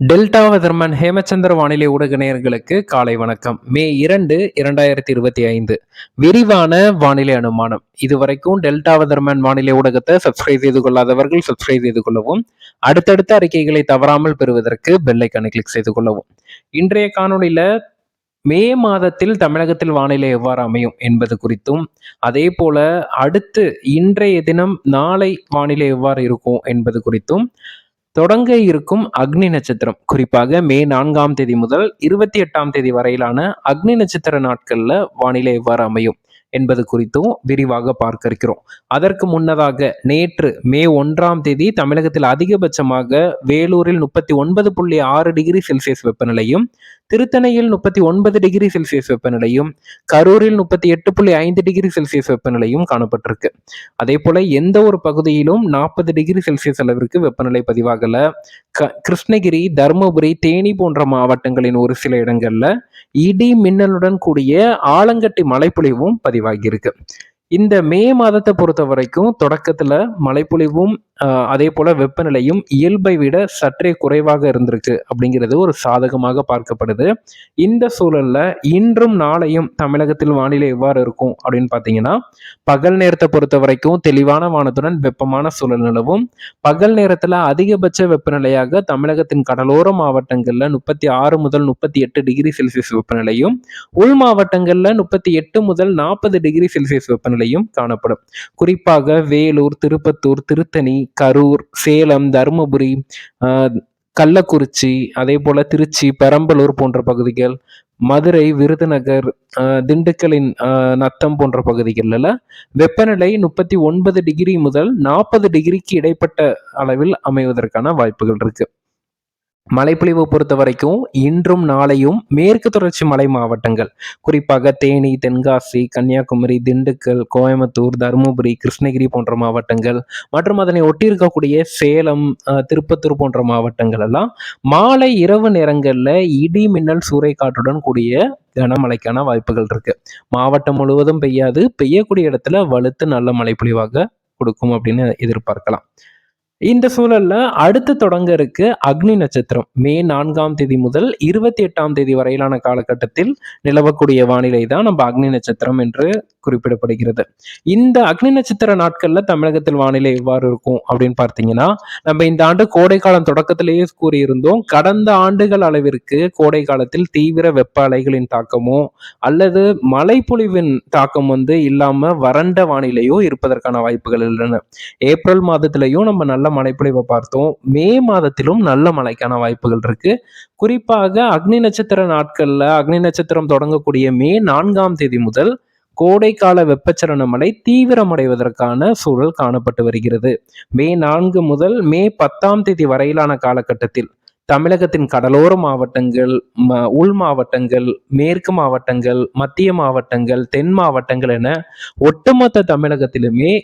Delta weatherman Hemachandra வானிலை ஊடக நேயர்களுக்கு காலை வணக்கம். மே இரண்டு இரண்டாயிரத்தி இருபத்தி ஐந்து. விரிவான வானிலை அனுமானம். இதுவரைக்கும் டெல்டா வெதர்மன் வானிலை ஊடகத்தை சப்ஸ்கிரைப் செய்து கொள்ளாதவர்கள் சப்ஸ்கிரைப் செய்து கொள்ளவும் அடுத்தடுத்த அறிக்கைகளை தவறாமல் பெறுவதற்கு பெல்லைக்கானை கிளிக் செய்து கொள்ளவும். இன்றைய காணொலியில மே மாதத்தில் தமிழகத்தில் வானிலை எவ்வாறு அமையும் என்பது குறித்தும் அதே போல அடுத்து இன்றைய தினம் நாளை வானிலை எவ்வாறு இருக்கும் என்பது குறித்தும் தொடங்க இருக்கும் அக்னி நட்சத்திரம். குறிப்பாக மே நான்காம் தேதி முதல் இருபத்தி எட்டாம் தேதி வரையிலான அக்னி நட்சத்திர நாட்கள்ல வானிலை எவ்வாறு அமையும்? என்பது குறித்தும் விரிவாக பார்க்க இருக்கிறோம் அதற்கு முன்னதாக நேற்று மே ஒன்றாம் தேதி தமிழகத்தில் அதிகபட்சமாக வேலூரில் முப்பத்தி ஒன்பது புள்ளி ஆறு டிகிரி செல்சியஸ் வெப்பநிலையும் திருத்தணையில் முப்பத்தி ஒன்பது டிகிரி செல்சியஸ் வெப்பநிலையும் கரூரில் முப்பத்தி எட்டு புள்ளி ஐந்து டிகிரி செல்சியஸ் வெப்பநிலையும் காணப்பட்டிருக்கு. அதே போல எந்த ஒரு பகுதியிலும் நாற்பது டிகிரி செல்சியஸ் அளவிற்கு வெப்பநிலை பதிவாகல. க கிருஷ்ணகிரி தருமபுரி தேனி போன்ற மாவட்டங்களின் ஒரு சில இடங்கள்ல இடி மின்னலுடன் கூடிய ஆலங்கட்டி மழைப்பொழிவும் பதிவாகியிருக்கு இந்த மே மாதத்தை பொறுத்த வரைக்கும் தொடக்கத்தில் மழைப்பொழிவும் அதே போல் வெப்பநிலையும் இயல்பை விட சற்றே குறைவாக இருந்திருக்கு அப்படிங்கிறது ஒரு சாதகமாக பார்க்கப்படுது. இந்த சூழல்ல இன்றும் நாளையும் தமிழகத்தில் வானிலை எவ்வாறு இருக்கும் அப்படின்னு பார்த்தீங்கன்னா பகல் நேரத்தை பொறுத்த வரைக்கும் தெளிவான வானத்துடன் வெப்பமான சூழல் நிலவும். பகல் நேரத்தில் அதிகபட்ச வெப்பநிலையாக தமிழகத்தின் கடலோர மாவட்டங்களில் முப்பத்தி ஆறு முதல் முப்பத்தி எட்டு டிகிரி செல்சியஸ் வெப்பநிலையும் உள் மாவட்டங்களில் முப்பத்தி எட்டு முதல் நாற்பது டிகிரி செல்சியஸ் வெப்பநிலை வெப்பநிலையும் காணப்படும். குறிப்பாக வேலூர் திருப்பத்தூர் திருத்தணி கரூர் சேலம் தருமபுரி ஆஹ், கள்ளக்குறிச்சி அதே போல திருச்சி பெரம்பலூர் போன்ற பகுதிகள் மதுரை விருதுநகர் ஆஹ், திண்டுக்கலின் ஆஹ், நத்தம் போன்ற பகுதிகளில் வெப்பநிலை முப்பத்தி ஒன்பது டிகிரி முதல் நாற்பது டிகிரிக்கு இடைப்பட்ட அளவில் அமைவதற்கான வாய்ப்புகள் இருக்கு. மழைப்பொழிவு பொறுத்த வரைக்கும் இன்றும் நாளையும் மேற்கு தொடர்ச்சி மலை மாவட்டங்கள் குறிப்பாக தேனி தென்காசி கன்னியாகுமரி திண்டுக்கல் கோயம்புத்தூர் தருமபுரி கிருஷ்ணகிரி போன்ற மாவட்டங்கள் மற்றும் அதனை ஒட்டி இருக்கக்கூடிய சேலம் அஹ், திருப்பத்தூர் போன்ற மாவட்டங்கள் எல்லாம் மாலை இரவு நேரங்களில் இடி மின்னல் சூறைக்காற்றுடன் கூடிய கனமழைக்கான வாய்ப்புகள் இருக்கு. மாவட்டம் முழுவதும் பெய்யாது பெய்யக்கூடிய இடத்துல வலுத்து நல்ல மழை பொழிவாக கொடுக்கும் அப்படின்னு எதிர்பார்க்கலாம். இந்த சூழல்ல அடுத்து தொடங்க இருக்கு அக்னி நட்சத்திரம். மே நான்காம் தேதி முதல் இருபத்தி எட்டாம் தேதி வரையிலான காலகட்டத்தில் நிலவக்கூடிய வானிலை தான் நம்ம அக்னி நட்சத்திரம் என்று குறிப்பிடப்படுகிறது. இந்த அக்னி நட்சத்திர நாட்கள்ல தமிழகத்தில் வானிலை எவ்வாறு இருக்கும் அப்படின்னு பார்த்தீங்கன்னா நம்ம இந்த ஆண்டு கோடை காலம் தொடக்கத்திலேயே கூறியிருந்தோம் கடந்த ஆண்டுகள் அளவிற்கு கோடை காலத்தில் தீவிர வெப்ப அலைகளின் தாக்கமோ அல்லது மழைப்பொழிவின் தாக்கம் வந்து இல்லாம வறண்ட வானிலையோ இருப்பதற்கான வாய்ப்புகள் உள்ளன. ஏப்ரல் மாதத்திலையும் நம்ம நல்ல மழைப்பொழிவை பார்த்தோம். மே மாதத்திலும் நல்ல மழைக்கான வாய்ப்புகள் இருக்கு. குறிப்பாக அக்னி நட்சத்திர நாட்கள்ல அக்னி நட்சத்திரம் தொடங்கக்கூடிய மே நான்காம் தேதி முதல் கோடைக்கால வெப்பச்சலன மழை தீவிரமடைவதற்கான சூழல் காணப்பட்டு வருகிறது. மே நான்கு முதல் மே பத்தாம் தேதி வரையிலான காலகட்டத்தில் தமிழகத்தின் கடலோர மாவட்டங்கள் ம- உள் மாவட்டங்கள் மேற்கு மாவட்டங்கள் மத்திய மாவட்டங்கள் தென் மாவட்டங்கள் என ஒட்டுமொத்த தமிழகத்திலுமே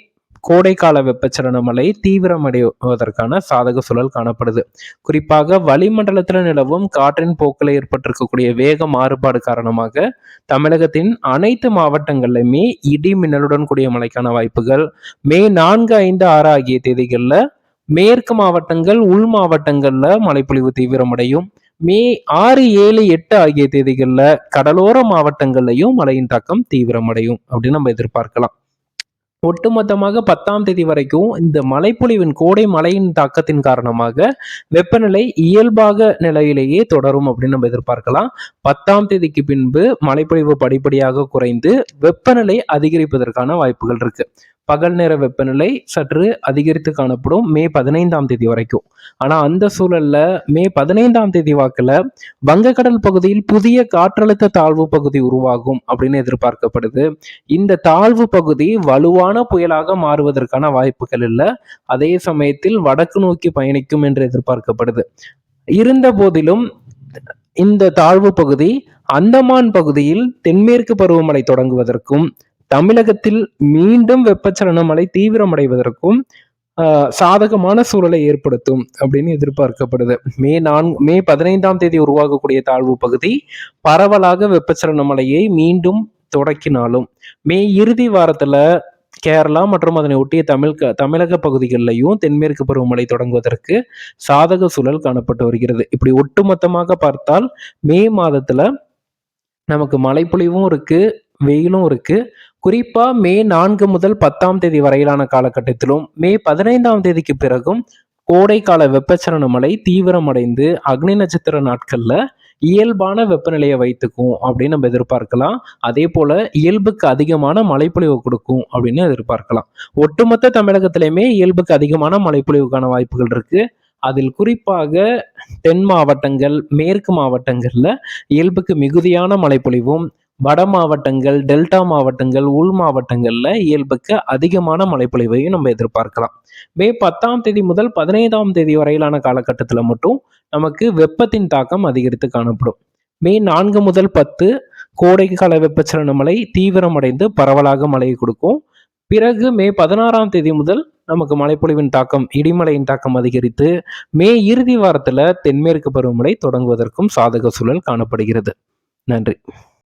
கோடைக்கால வெப்பச்சலன மழை தீவிரமடைவதற்கான சாதக சூழல் காணப்படுது. குறிப்பாக வளிமண்டலத்தில் நிலவும் காற்றின் போக்கில் ஏற்பட்டிருக்கக்கூடிய வேக மாறுபாடு காரணமாக தமிழகத்தின் அனைத்து மாவட்டங்கள்லையுமே இடி மின்னலுடன் கூடிய மழைக்கான வாய்ப்புகள். மே நான்கு ஐந்து ஆறு ஆகிய தேதிகளில் மேற்கு மாவட்டங்கள் உள் மாவட்டங்கள்ல மழைப்பொழிவு தீவிரமடையும். மே ஆறு ஏழு எட்டு ஆகிய தேதிகளில் கடலோர மாவட்டங்கள்லையும் மழையின் தாக்கம் தீவிரமடையும். அப்படின்னு நம்ம எதிர்பார்க்கலாம். ஒட்டுமொத்தமாக பத்தாம் தேதி வரைக்கும் இந்த மழைப்பொழிவின் கோடை மழையின் தாக்கத்தின் காரணமாக வெப்பநிலை இயல்பாக நிலையிலேயே தொடரும் அப்படின்னு நம்ம எதிர்பார்க்கலாம். பத்தாம் தேதிக்கு பின்பு மழைப்பொழிவு படிப்படியாக குறைந்து வெப்பநிலை அதிகரிப்பதற்கான வாய்ப்புகள் இருக்கு. பகல் நேர வெப்பநிலை சற்று அதிகரித்து காணப்படும் மே பதினைந்தாம் தேதி வரைக்கும். ஆனா அந்த சூழல்ல மே பதினைந்தாம் தேதி வாக்குல வங்கக்கடல் பகுதியில் புதிய காற்றழுத்த தாழ்வு பகுதி உருவாகும் அப்படின்னு எதிர்பார்க்கப்படுது. இந்த தாழ்வு பகுதி வலுவான புயலாக மாறுவதற்கான வாய்ப்புகள் இல்லை. அதே சமயத்தில் வடக்கு நோக்கி பயணிக்கும் என்று எதிர்பார்க்கப்படுது. இருந்த போதிலும் இந்த தாழ்வு பகுதி அந்தமான் பகுதியில் தென்மேற்கு பருவமழை தொடங்குவதற்கும் தமிழகத்தில் மீண்டும் வெப்பச்சலன மழை தீவிரமடைவதற்கும் ஆஹ், சாதகமான சூழலை ஏற்படுத்தும் அப்படின்னு எதிர்பார்க்கப்படுது. மே நான்கு மே பதினைந்தாம் தேதி உருவாகக்கூடிய தாழ்வு பகுதி பரவலாக வெப்பச்சலன மழையை மீண்டும் தொடக்கினாலும் மே இறுதி வாரத்துல கேரளா மற்றும் அதனை ஒட்டிய தமிழ் தமிழக பகுதிகளிலையும் தென்மேற்கு பருவமழை தொடங்குவதற்கு சாதக சூழல் காணப்பட்டு வருகிறது. இப்படி ஒட்டுமொத்தமாக பார்த்தால் மே மாதத்துல நமக்கு மழைப்பொழிவும் இருக்கு வெயிலும் இருக்கு. குறிப்பா மே நான்கு முதல் பத்தாம் தேதி வரையிலான காலகட்டத்திலும் மே பதினைந்தாம் தேதிக்கு பிறகும் கோடைக்கால வெப்பச்சலன மழை தீவிரமடைந்து அக்னி நட்சத்திர நாட்கள்ல இயல்பான வெப்பநிலையை வைத்துக்கும் அப்படின்னு நம்ம எதிர்பார்க்கலாம். அதே போல இயல்புக்கு அதிகமான மழைப்பொழிவு கொடுக்கும் அப்படின்னு எதிர்பார்க்கலாம். ஒட்டுமொத்த தமிழகத்திலையுமே இயல்புக்கு அதிகமான மழைப்பொழிவுக்கான வாய்ப்புகள் இருக்கு. அதில் குறிப்பாக தென் மாவட்டங்கள் மேற்கு மாவட்டங்களில் இயல்புக்கு மிகுதியான மழைப்பொழிவும் வட மாவட்டங்கள் டெல்டா மாவட்டங்கள் உள் மாவட்டங்கள்ல இயல்புக்கு அதிகமான மழைப்பொழிவையும் நம்ம எதிர்பார்க்கலாம். மே பத்தாம் தேதி முதல் பதினைந்தாம் தேதி வரையிலான காலகட்டத்தில் மட்டும் நமக்கு வெப்பத்தின் தாக்கம் அதிகரித்து காணப்படும். மே நான்கு முதல் பத்து கோடைக்கால வெப்பச்சலன மழை தீவிரமடைந்து பரவலாக மழையை கொடுக்கும். பிறகு மே பதினாறாம் தேதி முதல் நமக்கு மழைப்பொழிவின் தாக்கம் இடிமலையின் தாக்கம் அதிகரித்து மே இறுதி வாரத்தில் தென்மேற்கு பருவமழை தொடங்குவதற்கும் சாதக சூழல் காணப்படுகிறது. நன்றி.